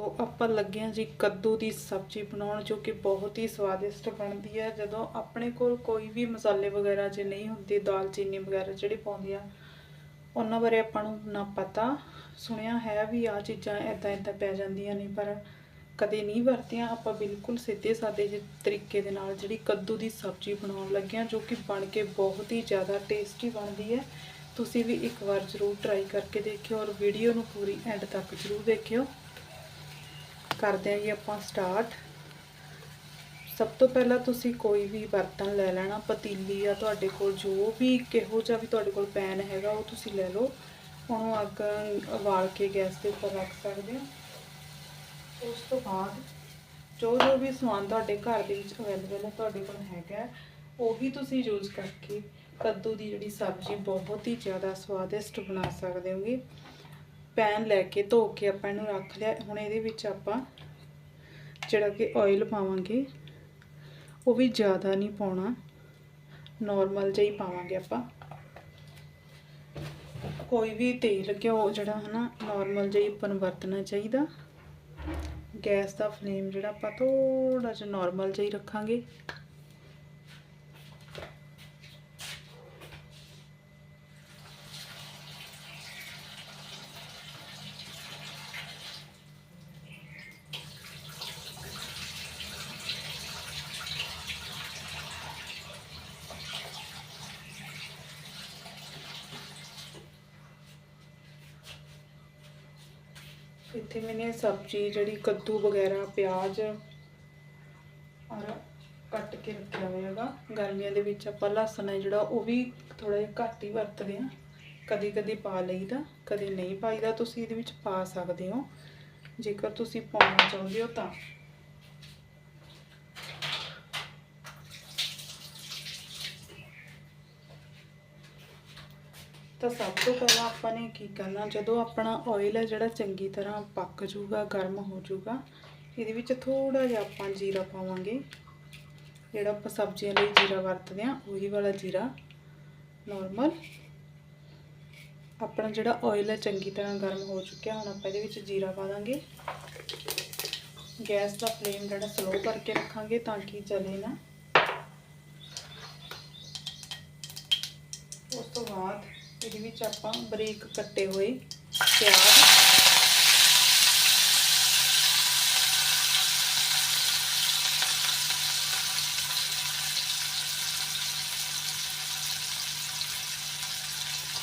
ਤੋ ਆਪਾਂ ਲੱਗੇ ਹਾਂ ਜੀ ਕੱਦੂ ਦੀ ਸਬਜ਼ੀ ਬਣਾਉਣ, ਜੋ ਕਿ ਬਹੁਤ ਹੀ ਸਵਾਦਿਸ਼ਟ ਬਣਦੀ ਹੈ। ਜਦੋਂ ਆਪਣੇ ਕੋਲ ਕੋਈ ਵੀ ਮਸਾਲੇ ਵਗੈਰਾ ਜੇ ਨਹੀਂ ਹੁੰਦੇ, ਦਾਲਚੀਨੀ ਵਗੈਰਾ ਜਿਹੜੇ ਪਾਉਂਦੇ ਆ, ਉਹਨਾਂ ਬਾਰੇ ਆਪਾਂ ਨੂੰ ਨਾ ਪਤਾ। ਸੁਣਿਆ ਹੈ ਵੀ ਆ ਚੀਜ਼ਾਂ ਇਦਾਂ ਇਦਾਂ ਪੈ ਜਾਂਦੀਆਂ ਨੇ, ਪਰ ਕਦੇ ਨਹੀਂ ਵਰਤੀਆਂ। ਆਪਾਂ ਬਿਲਕੁਲ ਸਿੱਧੇ ਸਾਦੇ ਜਿਹੇ ਤਰੀਕੇ ਦੇ ਨਾਲ ਜਿਹੜੀ ਕੱਦੂ ਦੀ ਸਬਜ਼ੀ ਬਣਾਉਣ ਲੱਗੇ ਜੋ ਕਿ ਬਣ ਕੇ ਬਹੁਤ ਹੀ ਜ਼ਿਆਦਾ ਟੇਸਟੀ ਬਣਦੀ ਹੈ। ਤੁਸੀਂ ਵੀ ਇੱਕ ਵਾਰ ਜ਼ਰੂਰ ਟਰਾਈ ਕਰਕੇ ਦੇਖਿਓ ਔਰ ਵੀਡੀਓ ਨੂੰ ਪੂਰੀ ਐਂਡ ਤੱਕ ਜ਼ਰੂਰ ਦੇਖਿਓ। ਕਰਦੇ ਹਾਂ ਜੀ ਆਪਾਂ ਸਟਾਰਟ ਸਭ ਤੋਂ ਪਹਿਲਾਂ ਤੁਸੀਂ ਕੋਈ ਵੀ ਬਰਤਨ ਲੈ ਲੈਣਾ, ਪਤੀਲੀ ਆ ਤੁਹਾਡੇ ਕੋਲ, ਜੋ ਵੀ ਕਿਹੋ ਜਿਹਾ ਵੀ ਤੁਹਾਡੇ ਕੋਲ ਪੈਨ ਹੈਗਾ, ਉਹ ਤੁਸੀਂ ਲੈ ਲਓ। ਉਹਨੂੰ ਅੱਗ ਉਬਾਲ ਕੇ ਗੈਸ ਦੇ ਉੱਪਰ ਰੱਖ ਸਕਦੇ ਹੋ। ਉਸ ਤੋਂ ਬਾਅਦ ਜੋ ਜੋ ਵੀ ਸਮਾਨ ਤੁਹਾਡੇ ਘਰ ਦੇ ਵਿੱਚ ਅਵੇਲੇਬਲ ਹੈ, ਤੁਹਾਡੇ ਕੋਲ ਹੈਗਾ ਉਹੀ ਤੁਸੀਂ ਯੂਜ਼ ਕਰਕੇ ਕੱਦੂ ਦੀ ਜਿਹੜੀ ਸਬਜ਼ੀ ਬਹੁਤ ਹੀ ਜ਼ਿਆਦਾ ਸਵਾਦਿਸ਼ਟ ਬਣਾ ਸਕਦੇ ਹੋਗੇ। ਪੈਨ ਲੈ ਕੇ ਧੋ ਕੇ ਆਪਾਂ ਇਹਨੂੰ ਰੱਖ ਲਿਆ। ਹੁਣ ਇਹਦੇ ਵਿੱਚ ਆਪਾਂ ਜਿਹੜਾ ਕਿ ਆਇਲ ਪਾਵਾਂਗੇ, ਉਹ ਵੀ ਜ਼ਿਆਦਾ ਨਹੀਂ ਪਾਉਣਾ। ਨਾਰਮਲ ਜਿਹਾ ਹੀ ਪਾਵਾਂਗੇ ਆਪਾਂ। ਕੋਈ ਵੀ ਤੇਲ, ਘਿਓ ਜਿਹੜਾ ਹਨਾ ਨਾਰਮਲ ਜਿਹਾ ਹੀ ਆਪਾਂ ਨੂੰ ਵਰਤਣਾ ਚਾਹੀਦਾ। ਗੈਸ ਦਾ ਫਲੇਮ ਜਿਹੜਾ ਆਪਾਂ ਥੋੜਾ ਜਿਹਾ ਨਾਰਮਲ ਜਿਹਾ ਹੀ ਰੱਖਾਂਗੇ। ਇੱਥੇ ਮੈਨੇ ਸਬਜ਼ੀ ਜਿਹੜੀ ਕੱਦੂ ਵਗੈਰਾ, ਪਿਆਜ਼ ਔਰ ਕੱਟ ਕੇ ਰੱਖਿਆ ਹੋਇਆ ਹੈਗਾ। ਗਰਮੀਆਂ ਦੇ ਵਿੱਚ ਆਪਾਂ ਲਸਣ ਹੈ ਜਿਹੜਾ, ਉਹ ਵੀ ਥੋੜਾ ਜਿਹਾ ਘੱਟ ਹੀ ਵਰਤਦੇ ਆ ਕਦੀ ਕਦੀ ਪਾ ਲਈਦਾ, ਕਦੇ ਨਹੀਂ ਪਾਈਦਾ। ਤੁਸੀਂ ਇਹਦੇ ਵਿੱਚ ਪਾ ਸਕਦੇ ਹੋ। ਜੇਕਰ ਤੁਸੀਂ ਪਾਉਣਾ ਚਾਹੁੰਦੇ ਹੋ ਤਾਂ। ਤਾਂ ਸਭ ਤੋਂ ਪਹਿਲਾਂ ਆਪਾਂ ਨੇ ਕੀ ਕਰਨਾ, ਜਦੋਂ ਆਪਣਾ ਆਇਲ ਹੈ ਜਿਹੜਾ ਚੰਗੀ ਤਰ੍ਹਾਂ ਪੱਕ ਜਾਊਗਾ, ਗਰਮ ਹੋ ਜਾਊਗਾ, ਇਹਦੇ ਵਿੱਚ ਥੋੜਾ ਜਿਹਾ ਆਪਾਂ ਜੀਰਾ ਪਾਵਾਂਗੇ। ਜਿਹੜਾ ਆਪਾਂ ਸਬਜ਼ੀਆਂ ਲਈ ਜੀਰਾ ਵਰਤਦੇ ਆ ਉਹੀ ਵਾਲਾ ਜੀਰਾ ਨਾਰਮਲ ਆਪਣਾ ਜਿਹੜਾ ਆਇਲ ਹੈ ਚੰਗੀ ਤਰ੍ਹਾਂ ਗਰਮ ਹੋ ਚੁੱਕਿਆ, ਹੁਣ ਆਪਾਂ ਇਹਦੇ ਵਿੱਚ ਜੀਰਾ ਪਾ ਦਾਂਗੇ। ਗੈਸ ਦਾ ਫਲੇਮ ਜਿਹੜਾ ਸਲੋ ਕਰਕੇ ਰੱਖਾਂਗੇ ਤਾਂ ਕਿ ਜਲੇ ਨਾ ਉਸ ਤੋਂ ਬਾਅਦ ਵਿੱਚ ਆਪਾਂ ਬਰੀਕ ਕੱਟੇ ਹੋਏ ਪਿਆਜ਼।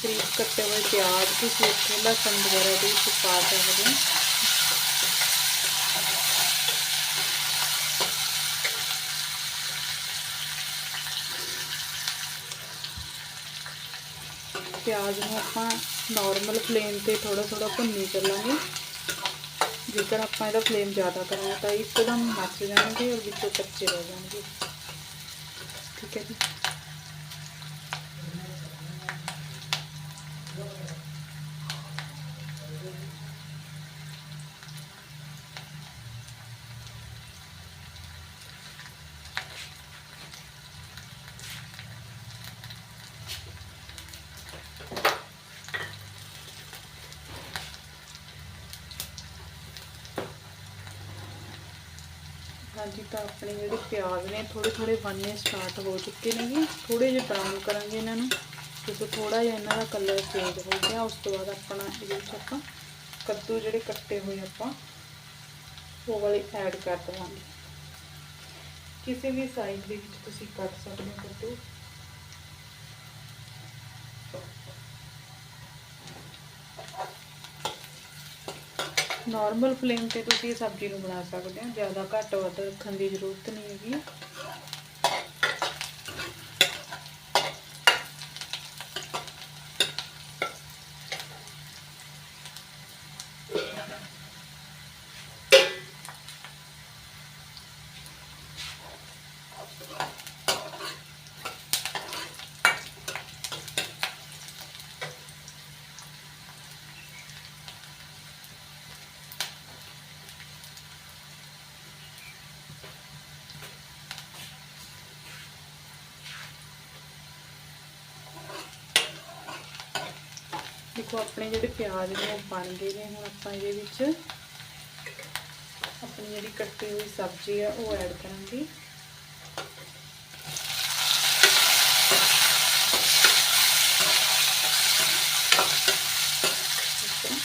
ਬਰੀਕ ਕੱਟੇ ਹੋਏ ਪਿਆਜ਼ ਤੁਸੀਂ ਇੱਥੇ ਲਸਣ ਵਗੈਰਾ ਦੇ ਵਿੱਚ ਪਾ ਸਕਦੇ ਹੋ। ਪਿਆਜ਼ ਨੂੰ ਆਪਾਂ ਨਾਰਮਲ ਫਲੇਮ ਤੇ ਥੋੜਾ ਥੋੜਾ ਭੁੰਨੀ ਚੱਲਾਂਗੇ ਜੇਕਰ ਆਪਾਂ ਇਹਦਾ ਫਲੇਮ ਜ਼ਿਆਦਾ ਕਰਾਂਗੇ ਤਾਂ ਇੱਕਦਮ ਮੱਚ ਜਾਣਗੇ ਔਰ ਵਿੱਚੋਂ ਕੱਚੇ ਰਹਿ ਜਾਣਗੇ। ਠੀਕ ਹੈ ਜੀ। ਹਾਂਜੀ ਤਾਂ ਆਪਣੇ ਜਿਹੜੇ ਪਿਆਜ਼ ਨੇ ਥੋੜੇ ਥੋੜੇ ਬਣਨੇ ਸਟਾਰਟ ਹੋ ਚੁੱਕੇ ਨੇਗੇ। ਥੋੜੇ ਜਿਹਾ ਬਰਾਊਨ ਕਰਾਂਗੇ ਇਹਨਾਂ ਨੂੰ ਕਿਉਂਕਿ ਥੋੜਾ ਜਿਹਾ ਇਹਨਾਂ ਦਾ ਕਲਰ ਚੇਂਜ ਹੋ ਗਿਆ, ਉਸ ਤੋਂ ਬਾਅਦ ਆਪਣਾ ਇਹਦੇ ਵਿੱਚ ਆਪਾਂ ਕੱਦੂ ਜਿਹੜੇ ਕੱਟੇ ਹੋਏ ਆਪਾਂ, ਉਹ ਵਾਲੇ ਐਡ ਕਰ ਦੇਵਾਂਗੇ। ਕਿਸੇ ਵੀ ਸਾਈਜ਼ ਦੇ ਵਿੱਚ ਤੁਸੀਂ ਕੱਟ ਸਕਦੇ ਹੋ ਕੱਦੂ। ਨਾਰਮਲ ਫਲੇਮ ਤੇ ਤੁਸੀਂ ਸਬਜ਼ੀ ਨੂੰ ਬਣਾ ਸਕਦੇ ਹੋ, ਜ਼ਿਆਦਾ ਘੱਟ ਵੱਧ ਰੱਖਣ ਦੀ ਜ਼ਰੂਰਤ ਨਹੀਂ ਹੈਗੀ। ਦੇਖੋ, ਆਪਣੇ ਜਿਹੜੇ ਪਿਆਜ਼ ਨੇ, ਉਹ ਬਣ ਗਏ ਨੇ। ਹੁਣ ਆਪਾਂ ਇਹਦੇ ਵਿੱਚ ਆਪਣੀ ਜਿਹੜੀ ਕੱਟੀ ਹੋਈ ਸਬਜ਼ੀ ਆ, ਉਹ ਐਡ ਕਰਾਂਗੀ ਇਸ ਤਰ੍ਹਾਂ।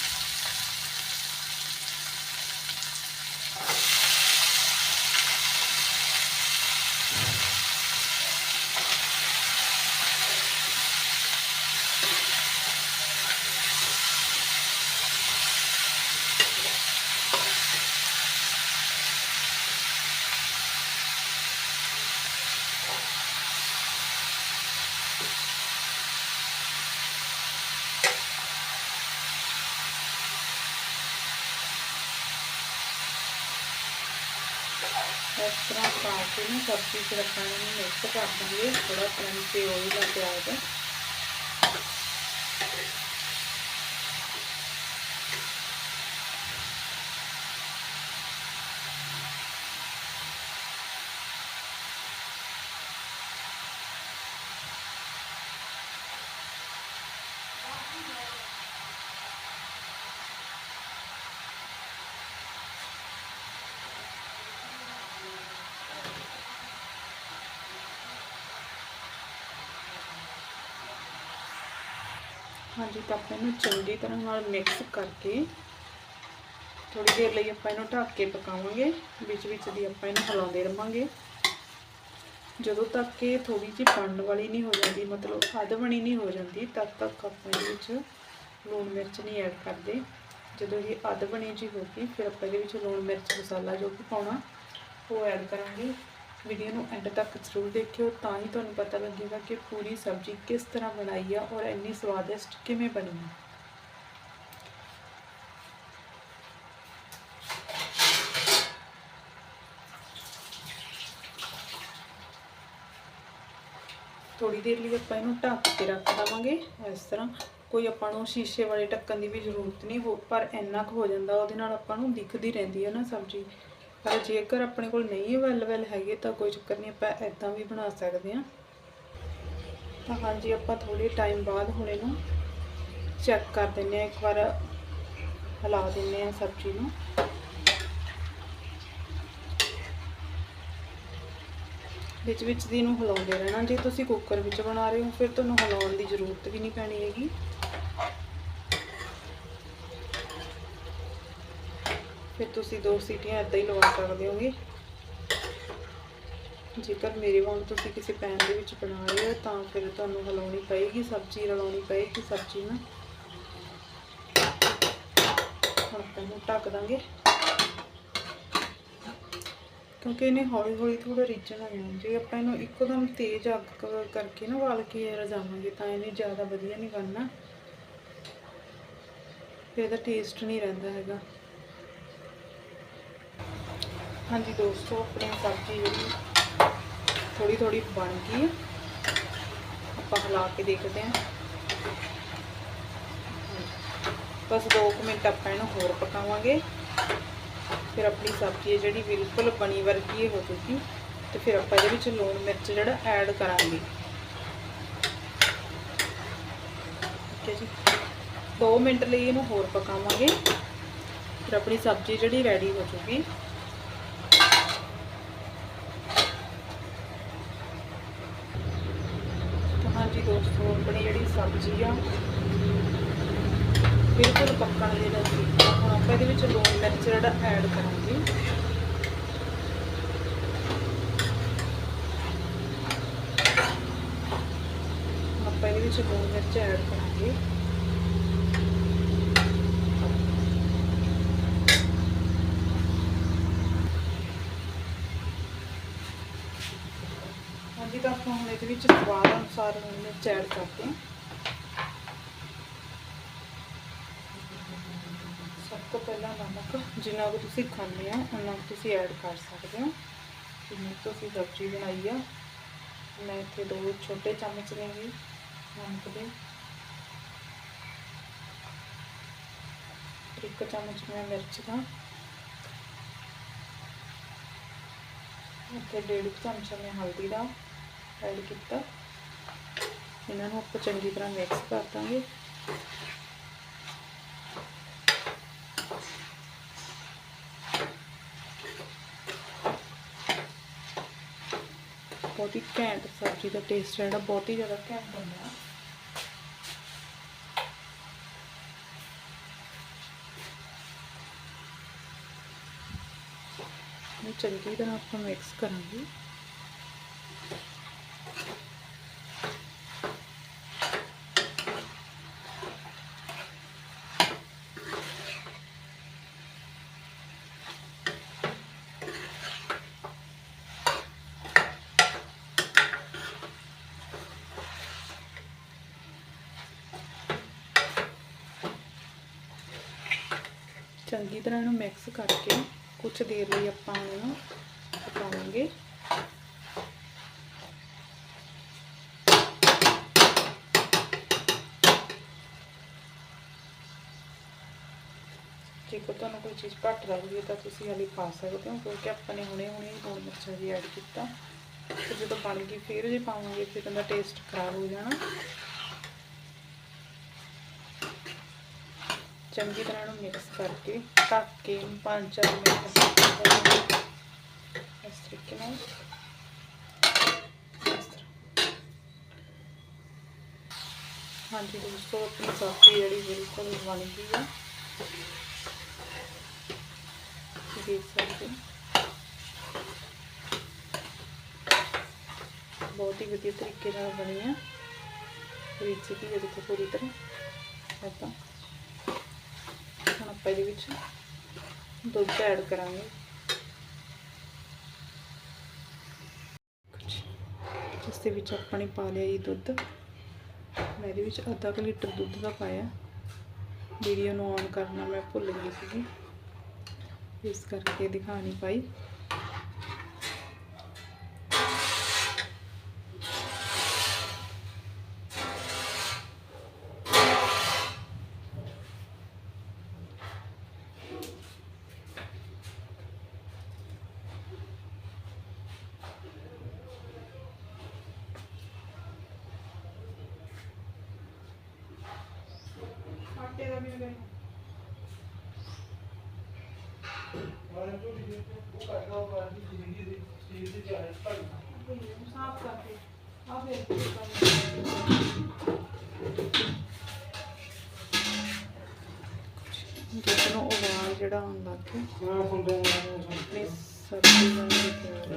ਇਸ ਤਰ੍ਹਾਂ ਪਾ ਕੇ ਨਾ ਸਬਜ਼ੀ ਚ ਰੱਖਣਾ ਨੂੰ ਮਿਕਸ ਕਰ ਦਾਂਗੇ ਥੋੜਾ ਪਾਣੀ ਤੇ ਓਇਲ ਆ ਪਿਆਜ਼ ਹਾਂਜੀ, ਤਾਂ ਆਪਾਂ ਇਹਨੂੰ ਚੰਗੀ ਤਰ੍ਹਾਂ ਨਾਲ ਮਿਕਸ ਕਰਕੇ ਥੋੜੀ ਦੇਰ ਲਈ ਆਪਾਂ ਇਹਨੂੰ ਢੱਕ ਕੇ ਪਕਾਵਾਂਗੇ। ਵਿੱਚ ਵਿੱਚ ਦੀ ਆਪਾਂ ਇਹਨੂੰ ਹਿਲਾਉਂਦੇ ਰਵਾਂਗੇ। ਜਦੋਂ ਤੱਕ ਇਹ ਥੋੜੀ ਜਿਹੀ ਬਣਨ ਵਾਲੀ ਨਹੀਂ ਹੋ ਜਾਂਦੀ, ਮਤਲਬ ਅੱਧ ਬਣੀ ਨਹੀਂ ਹੋ ਜਾਂਦੀ, ਤਦ ਤੱਕ ਆਪਾਂ ਇਹਦੇ ਵਿੱਚ ਲੂਣ ਮਿਰਚ ਨਹੀਂ ਐਡ ਕਰਦੇ। ਜਦੋਂ ਇਹ ਅੱਧ ਬਣੀ ਜੀ ਹੋ ਗਈ, ਫਿਰ ਆਪਾਂ ਇਹਦੇ ਵਿੱਚ ਲੂਣ ਮਿਰਚ, ਮਸਾਲਾ ਜੋ ਵੀ ਪਾਉਣਾ, ਉਹ ਐਡ ਕਰਾਂਗੇ। ਵੀਡੀਓ ਨੂੰ ਐਂਡ ਤੱਕ ਜ਼ਰੂਰ ਦੇਖਿਓ, ਤਾਂ ਹੀ ਤੁਹਾਨੂੰ ਪਤਾ ਲੱਗੇਗਾ ਕਿ ਪੂਰੀ ਸਬਜ਼ੀ ਕਿਸ ਤਰ੍ਹਾਂ ਬਣਾਈ ਆ ਔਰ ਇੰਨੀ ਸਵਾਦਿਸ਼ਟ ਕਿਵੇਂ ਬਣੀ ਆ। ਥੋੜੀ ਦੇਰ ਲਈ ਆਪਾਂ ਇਹਨੂੰ ਢੱਕ ਕੇ ਰੱਖ ਦਵਾਂਗੇ। ਇਸ ਤਰ੍ਹਾਂ ਕੋਈ ਆਪਾਂ ਨੂੰ ਸ਼ੀਸ਼ੇ ਵਾਲੇ ਢੱਕਣ ਦੀ ਵੀ ਜ਼ਰੂਰਤ ਨਹੀਂ ਹੋ ਪਰ ਇੰਨਾ ਕੁ ਹੋ ਜਾਂਦਾ, ਉਹਦੇ ਨਾਲ ਆਪਾਂ ਨੂੰ ਦਿਖਦੀ ਰਹਿੰਦੀ ਹੈ ਨਾ ਸਬਜ਼ੀ। ਪਰ ਜੇਕਰ ਆਪਣੇ ਕੋਲ ਨਹੀਂ ਅਵੇਲੇਬਲ ਹੈਗੇ ਤਾਂ ਕੋਈ ਚੱਕਰ ਨਹੀਂ, ਆਪਾਂ ਐਦਾਂ ਵੀ ਬਣਾ ਸਕਦੇ ਹਾਂ। ਤਾਂ ਹਾਂਜੀ, ਆਪਾਂ ਥੋੜੇ ਟਾਈਮ ਬਾਅਦ ਹੁਣ ਇਹਨੂੰ ਚੈੱਕ ਕਰ ਦਿੰਨੇ ਆ ਇੱਕ ਵਾਰ ਹਿਲਾ ਦਿੰਨੇ ਆ ਸਬਜ਼ੀ ਨੂੰ। ਵਿੱਚ ਵਿੱਚ ਦੀ ਇਹਨੂੰ ਹਿਲਾਉਂਦੇ ਰਹਿਣਾ। ਜੇ ਤੁਸੀਂ ਕੁੱਕਰ ਵਿੱਚ ਬਣਾ ਰਹੇ ਹੋ, ਫਿਰ ਤੁਹਾਨੂੰ ਹਿਲਾਉਣ ਦੀ ਜ਼ਰੂਰਤ ਵੀ ਨਹੀਂ ਪੈਣੀ ਹੈਗੀ। ਫਿਰ ਤੁਸੀਂ ਦੋ ਸੀਟੀਆਂ ਇੱਦਾਂ ਹੀ ਲਵਾ ਸਕਦੇ ਹੋਗੇ। ਜੇਕਰ ਮੇਰੇ ਵਾਂਗ ਤੁਸੀਂ ਕਿਸੇ ਪੈਨ ਦੇ ਵਿੱਚ ਬਣਾ ਰਹੇ ਹੋ, ਤਾਂ ਫਿਰ ਤੁਹਾਨੂੰ ਹਿਲਾਉਣੀ ਪਏਗੀ, ਸਬਜ਼ੀ ਰਲਾਉਣੀ ਪਏਗੀ, ਸਬਜ਼ੀ ਨਾ। ਹੁਣ ਆਪਾਂ ਇਹਨੂੰ ਢੱਕ ਦਾਂਗੇ। ਕਿਉਂਕਿ ਇਹਨੇ ਹੌਲੀ ਹੌਲੀ ਥੋੜਾ ਰਿੱਝਣਾ ਆ ਜੇ ਆਪਾਂ ਇਹਨੂੰ ਇੱਕਦਮ ਤੇਜ਼ ਅੱਗ ਕਰਕੇ ਨਾ ਵਾਲ ਕੇ ਰਜਾਵਾਂਗੇ, ਤਾਂ ਇਹਨੇ ਜ਼ਿਆਦਾ ਵਧੀਆ ਨਹੀਂ ਬਣਨਾ। ਫਿਰ ਇਹਦਾ ਟੇਸਟ ਨਹੀਂ ਰਹਿੰਦਾ ਹੈਗਾ। ਹਾਂਜੀ ਦੋਸਤੋ, ਆਪਣੀ ਸਬਜ਼ੀ ਜਿਹੜੀ ਥੋੜੀ ਥੋੜੀ ਬਣ ਗਈ ਹੈ। ਆਪਾਂ ਹਿਲਾ ਕੇ ਦੇਖਦੇ ਹਾਂ। ਬਸ 2 ਮਿੰਟ ਆਪਾਂ ਇਹਨੂੰ ਹੋਰ ਪਕਾਵਾਂਗੇ। ਫਿਰ ਆਪਣੀ ਸਬਜ਼ੀ ਹੈ ਜਿਹੜੀ ਬਿਲਕੁਲ ਬਣੀ ਵਰਗੀ ਹੋ ਚੁੱਕੀ ਤੇ ਫਿਰ ਆਪਾਂ ਇਹਦੇ ਵਿੱਚ ਲੂਣ ਮਿਰਚ ਜਿਹੜਾ ਐਡ ਕਰਾਂਗੇ। ਠੀਕ ਹੈ ਜੀ। 2 ਮਿੰਟ ਲਈ ਇਹਨੂੰ ਹੋਰ ਪਕਾਵਾਂਗੇ। ਫਿਰ ਆਪਣੀ ਸਬਜ਼ੀ ਜਿਹੜੀ ਰੈਡੀ ਹੋ ਚੁੱਕੀ ਤਾਂ ਹਾਂਜੀ ਦੋਸਤੋ ਆਪਣੀ ਜਿਹੜੀ ਸਬਜ਼ੀ ਆ। ਬਿਲਕੁਲ ਪੱਕਣ ਦੇ ਨਜ਼ਦੀਕ ਆ। ਹੁਣ ਆਪਾਂ ਇਹਦੇ ਵਿੱਚ ਲੂਣ ਮਿਰਚ ਜਿਹੜਾ ਐਡ ਕਰਾਂਗੇ। ਆਪਾਂ ਇਹਦੇ ਵਿੱਚ ਲੂਣ ਮਿਰਚ ਐਡ ਕਰਾਂਗੇ। ਹਾਂਜੀ, ਤਾਂ ਆਪਾਂ ਹੁਣ ਇਹਦੇ ਵਿੱਚ ਸਵਾਦ ਅਨੁਸਾਰ ਮਿਰਚ ਐਡ ਕਰਦੇ ਹਾਂ। ਸਭ ਤੋਂ ਪਹਿਲਾਂ ਨਮਕ, ਜਿੰਨਾ ਕੁ ਤੁਸੀਂ ਖਾਂਦੇ ਆ ਉਹਨਾਂ ਕੁ ਤੁਸੀਂ ਐਡ ਕਰ ਸਕਦੇ ਹੋ। ਜਿੰਨੀ ਤੁਸੀਂ ਸਬਜ਼ੀ ਬਣਾਈ ਆ, ਮੈਂ ਇੱਥੇ ਦੋ ਛੋਟੇ ਚਮਚ ਨੇ ਲਵਾਂਗੀ ਨਮਕ ਦੇ। ਇੱਕ ਚਮਚ ਮੈਂ ਮਿਰਚ ਦਾ। ਅਤੇ ਡੇਢ ਕੁ ਚਮਚਾ ਮੈਂ ਹਲਦੀ ਦਾ। ਐਡ ਕੀਤਾ। ਇਹਨਾਂ ਨੂੰ ਆਪਾਂ ਚੰਗੀ ਤਰ੍ਹਾਂ ਮਿਕਸ ਕਰ ਦਾਂਗੇ। ਬਹੁਤ ਹੀ ਘੈਂਟ ਸਬਜ਼ੀ ਦਾ ਟੇਸਟ ਜਿਹੜਾ ਬਹੁਤ ਹੀ ਜ਼ਿਆਦਾ ਘੈਂਟ ਬਣਦਾ ਨੂੰ ਚੰਗੀ ਤਰ੍ਹਾਂ ਆਪਾਂ ਮਿਕਸ ਕਰਾਂਗੇ। ਚੰਗੀ ਤਰ੍ਹਾਂ ਇਹਨੂੰ ਮਿਕਸ ਕਰਕੇ ਕੁਝ ਦੇਰ ਲਈ ਆਪਾਂ ਇਹਨੂੰ ਪਕਾਵਾਂਗੇ। ਜੇਕਰ ਤੁਹਾਨੂੰ ਕੋਈ ਚੀਜ਼ ਘੱਟ ਲੱਗਦੀ ਹੈ ਤਾਂ ਤੁਸੀਂ ਹਾਲੇ ਪਾ ਸਕਦੇ ਹੋ, ਕਿਉਂਕਿ ਆਪਾਂ ਨੇ ਹੁਣੇ ਹੁਣੇ ਲੂਣ ਮਿਰਚਾਂ ਜੀ ਐਡ ਕੀਤਾ। ਤੇ ਜਦੋਂ ਬਣ ਗਈ, ਫਿਰ ਜੇ ਪਾਵਾਂਗੇ, ਫਿਰ ਇਹਦਾ ਟੇਸਟ ਖਰਾਬ ਹੋ ਜਾਣਾ। ਚੰਗੀ ਤਰ੍ਹਾਂ ਨੂੰ ਮਿਕਸ ਕਰਕੇ, ਢੱਕ ਕੇ 5-4 ਮਿੰਟ ਇਸ ਤਰੀਕੇ ਨਾਲ ਹਾਂਜੀ, ਦੋਸਤੋ, ਆਪਣੀ ਸਬਜ਼ੀ ਜਿਹੜੀ ਬਿਲਕੁਲ ਬਣ ਗਈ ਆ। ਦੇਖ ਸਕਦੇ ਬਹੁਤ ਹੀ ਵਧੀਆ ਤਰੀਕੇ ਨਾਲ ਬਣੀ ਆ। ਰਿਚ ਵੀ ਦੇਖੋ ਪੂਰੀ ਤਰ੍ਹਾਂ। ਆਪਾਂ ਆਪਾਂ ਇਹਦੇ ਵਿੱਚ ਦੁੱਧ ਐਡ ਕਰਾਂਗੇ। ਇਸ ਦੇ ਵਿੱਚ ਆਪਾਂ ਨੇ ਪਾ ਲਿਆ ਜੀ ਦੁੱਧ। ਮੈਂ ਇਹਦੇ ਵਿੱਚ ਅੱਧਾ ਕੁ ਲੀਟਰ ਦੁੱਧ ਦਾ ਪਾਇਆ। ਵੀਡੀਓ ਨੂੰ ਔਨ ਕਰਨਾ ਮੈਂ ਭੁੱਲ ਗਈ ਸੀਗੀ। ਇਸ ਕਰਕੇ ਦਿਖਾ ਨਹੀਂ ਪਾਈ। ਸਾਫ਼ ਕਰਕੇ ਆ ਫਿਰ ਜਦੋਂ ਉਬਾਲ ਜਿਹੜਾ ਆਉਣ ਲੱਗ ਗਿਆ ਆਪਣੀ ਸਬਜ਼ੀ ਬਣ ਗਈ ਤਿਆਰ